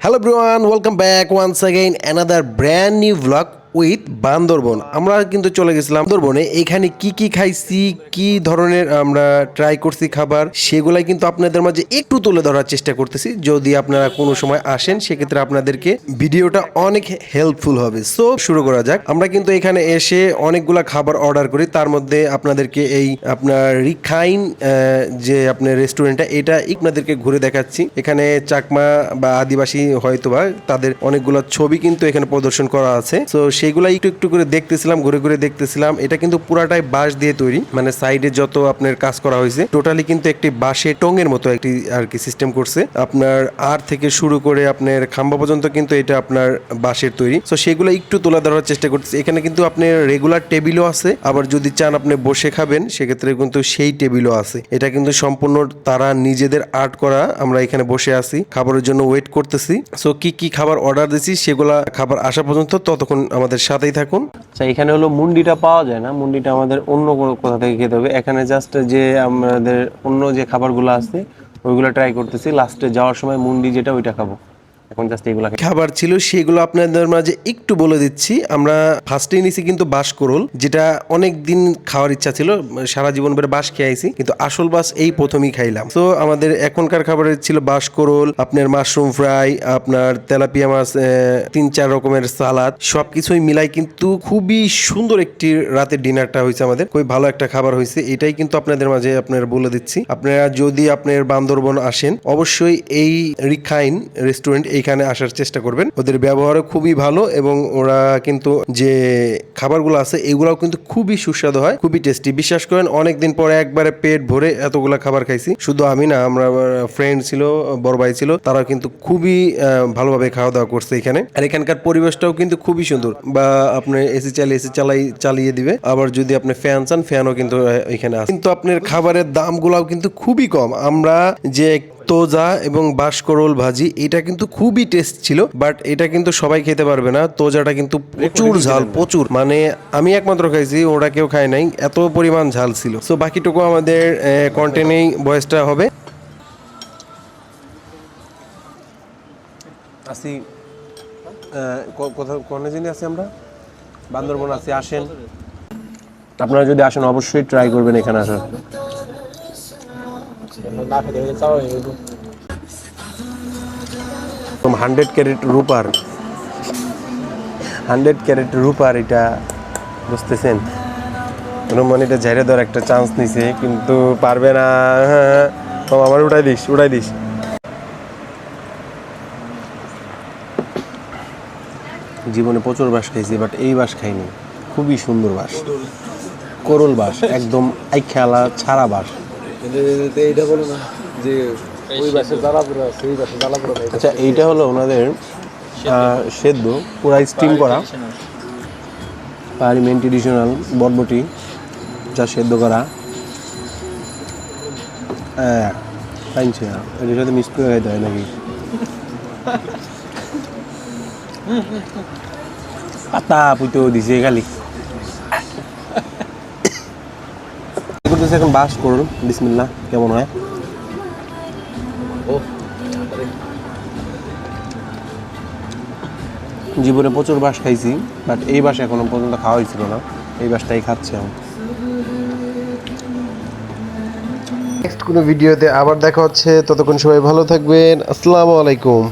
Hello ব্রুয়ান welcome back once again another brand new blog With Bandarban. আমরা কিন্তু চলে গেছিলাম বান্দরবনে। এখানে কি কি খাইছি, কি ধরনের আমরা ট্রাই করছি খাবার, সেগুলাই কিন্তু আপনাদের মাঝে একটু তুলে ধরার চেষ্টা করতেছি। যদি আপনারা কোনো সময় আসেন, সেক্ষেত্রে আপনাদেরকে ভিডিওটা অনেক হেল্পফুল হবে। সো শুরু করা যাক। আমরা কিন্তু এখানে এসে অনেকগুলা খাবার অর্ডার করি। তার মধ্যে আপনাদেরকে এই আপনার রিখাইন যে আপনার রেস্টুরেন্টটা এটা আপনাদেরকে ঘুরে দেখাচ্ছি। এখানে চাকমা বা আদিবাসী হয়তোবা তাদের অনেকগুলো ছবি কিন্তু এখানে প্রদর্শন করা আছে। তো সেইগুলো একটু একটু করে দেখতেছিলাম, ঘুরে ঘুরে দেখতেছিলাম। এটা কিন্তু পুরাটাই বাঁশ দিয়ে তৈরি মানে সাইডে যত আপনার কাজ করা হয়েছে, টোটালি কিন্তু একটি বাঁশের টঙের মতো একটি আর কি সিস্টেম করছে। আপনার আর থেকে শুরু করে আপনার খাম্বা পর্যন্ত কিন্তু এটা আপনার বাঁশের তৈরি। তো সেগুলো একটু তোলা ধরার চেষ্টা করতেছি। এখানে কিন্তু আপনার রেগুলার টেবিলও আছে, আবার যদি চান আপনি বসে খাবেন, সেক্ষেত্রে কিন্তু সেই টেবিলও আছে। এটা কিন্তু সম্পূর্ণ তারা নিজেদের আর্ট করা, আমরা এখানে বসে আছি, খাবারের জন্য ওয়েট করতেছি। সো কি কি খাবার অর্ডার দিছি, সেগুলা খাবার আসা পর্যন্ত ততক্ষণ আমাদের সাথেই থাকুন। আচ্ছা এখানে হলো মুন্ডিটা পাওয়া যায় না। মুন্ডিটা আমাদের অন্য কোনো কোথা থেকে খেতে হবে। এখানে জাস্ট যে আমাদের অন্য যে খাবারগুলো আছে, ওইগুলো ট্রাই করতেছি। লাস্টে যাওয়ার সময় মুন্ডি যেটা, ওইটা খাব। এখন জাস্ট খাবার ছিল, সেগুলো আপনাদের মাঝে একটু বলে দিচ্ছি। আমরা ফার্স্টে নিছি কিন্তু বাঁশকরল, যেটা অনেক দিন খাওয়ার ইচ্ছা ছিল, সারা জীবন ধরে বাঁশ খেয়ে আইছি, কিন্তু আসল বাস এই প্রথমেই খাইলাম। তো আমাদের এখনকার খাবারে ছিল বাঁশকরল, আপনার মাশরুম ফ্রাই, আপনার তেলাপিয়া মাছ তিন চার রকমের সালাদ, সবকিছুই মিলাই কিন্তু খুবই সুন্দর একটি রাতের ডিনারটা হয়েছে আমাদের। খুবই ভালো একটা খাবার হয়েছে, এটাই কিন্তু আপনাদের মাঝে আপনার বলে দিচ্ছি। আপনারা যদি আপনার বান্দরবন আসেন, অবশ্যই এই রিখাইন রেস্টুরেন্ট এইখানে আসার চেষ্টা করবেন। ওদের ব্যবহারও খুবই ভালো এবং ওরা কিন্তু যে খাবারগুলো আছে, এগুলাও কিন্তু খুবই সুস্বাদু হয়, খুবই টেস্টি বিশ্বাস করেন, অনেকদিন পরে একবারে পেট ভরে এতগুলা খাবার খাইছি। শুধু আমি না, আমরা ফ্রেন্ড ছিল, বড় ভাই ছিল, তারাও কিন্তু খুবই ভালোভাবে খাওয়া দাওয়া করছে এখানে। আর এখানকার পরিবেশটাও কিন্তু খুবই সুন্দর। বা আপনি এসি চালিয়ে, এসি চালাই, চালিয়ে দিবে। আবার যদি আপনি ফ্যান চান ফ্যানও কিন্তু এখানে আছে। কিন্তু আপনার খাবারের দামগুলাও কিন্তু খুবই কম। আমরা যে তোজা এবং বাঁশকরল ভাজি এটা কিন্তু খুবই টেস্ট ছিল বাট এটা কিন্তু সবাই খেতে পারবে না। তোজাটা কিন্তু প্রচুর ঝাল প্রচুর। মানে আমি একমাত্র খাইছি ওরা কেউ খায় নাই এত পরিমাণ ঝাল ছিল। সো বাকিটুকু আমাদের কন্টেন্টেই ভয়েসটা হবে। আসি কোথাও কোন জানি আছি আমরা? বান্দরবন আছি আসেন। আপনারা যদি আসেন অবশ্যই ট্রাই করবেন এখানে আসার। হান্ড্রেড ক্যারেট রূপার হান্ড্রেড ক্যারেট রূপার এটা বুঝতেছেন? রোমান এটা ঝেড়ে দেওয়ার একটা চান্স নিছে, কিন্তু পারবে না। হ্যাঁ ও, আমার উঠাই দিস উঠাই দিস। জীবনে প্রচুর বাস খাইছি বাট এই বাস খাইনি। খুবই সুন্দর বাস করল বাস একদম আইখ্যালা ছাড়া বাস এইটা বলো না যে ওই বাসে জ্বালাপুরা এই বাসে জ্বালাপুরা আচ্ছা এইটা হলো ওনাদের সেদ্ধ। পুরা স্টিম করা। পারিমেন ট্রেডিশনাল বটবটি যা সেদ্ধ করা। হ্যাঁ পাইছে এটার সাথে মিক্স করে খাইতে হয় নাকি? পাতা পুইতো দিছে খালি। করতেছে এখন বাস করুন বিসমিল্লাহ কেমন হয়? জীবনে প্রচুর বাস খাইছি বাট এই বাস এখনও পর্যন্ত খাওয়া হয়েছিল না। এই বাসটাই খাচ্ছি আমি নেক্সট কোনো ভিডিওতে আবার দেখা হচ্ছে। ততক্ষণ সবাই ভালো থাকবেন। আসসালামু আলাইকুম।